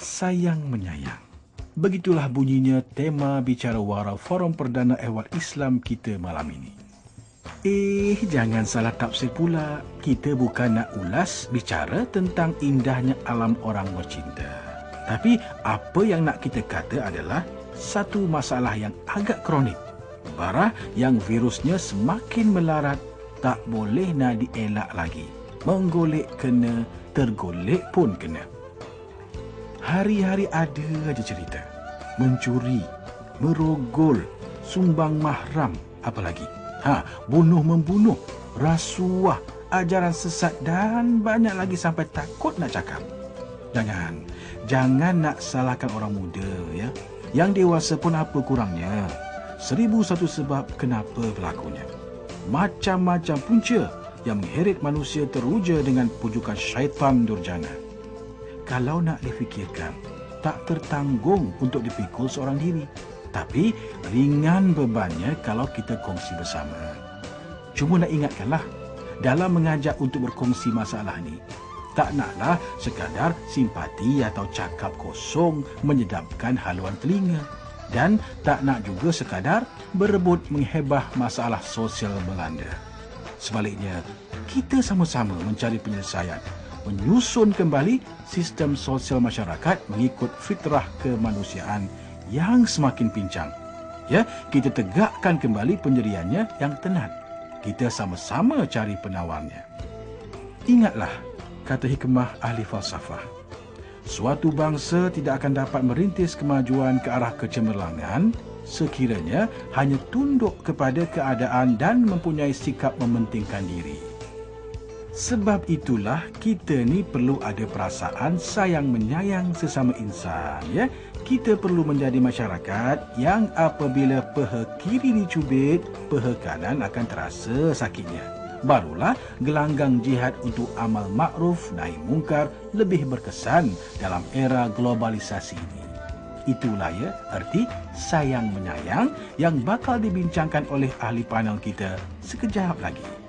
sayang menyayang. Begitulah bunyinya tema bicara wara Forum Perdana Ehwal Islam kita malam ini. Eh, jangan salah tafsir pula. Kita bukan nak ulas bicara tentang indahnya alam orang bercinta. Tapi apa yang nak kita kata adalah satu masalah yang agak kronik. Barah yang virusnya semakin melarat tak boleh nak dielak lagi. Menggolek kena, tergolek pun kena. Hari-hari ada aja cerita. Mencuri, merogol, sumbang mahram, apa lagi? Ha, bunuh-membunuh, rasuah, ajaran sesat dan banyak lagi sampai takut nak cakap. Jangan, jangan nak salahkan orang muda ya. Yang dewasa pun apa kurangnya. Seribu satu sebab kenapa berlakunya. Macam-macam punca yang mengheret manusia teruja dengan pujukan syaitan durjana. Kalau nak difikirkan, tak tertanggung untuk dipikul seorang diri. Tapi ringan bebannya kalau kita kongsi bersama. Cuma nak ingatkanlah, dalam mengajak untuk berkongsi masalah ni, tak naklah sekadar simpati atau cakap kosong menyedapkan haluan telinga dan tak nak juga sekadar berebut menghebah masalah sosial melanda. Sebaliknya, kita sama-sama mencari penyelesaian, menyusun kembali sistem sosial masyarakat mengikut fitrah kemanusiaan yang semakin pincang. Ya, kita tegakkan kembali pendiriannya yang tenat. Kita sama-sama cari penawarnya. Ingatlah kata hikmah ahli falsafah. Suatu bangsa tidak akan dapat merintis kemajuan ke arah kecemerlangan sekiranya hanya tunduk kepada keadaan dan mempunyai sikap mementingkan diri. Sebab itulah kita ni perlu ada perasaan sayang menyayang sesama insan ya. Kita perlu menjadi masyarakat yang apabila peha kiri dicubit, peha kanan akan terasa sakitnya barulah gelanggang jihad untuk amal makruf nahi mungkar lebih berkesan dalam era globalisasi ini. Itulah ya erti sayang menyayang yang bakal dibincangkan oleh ahli panel kita sekejap lagi.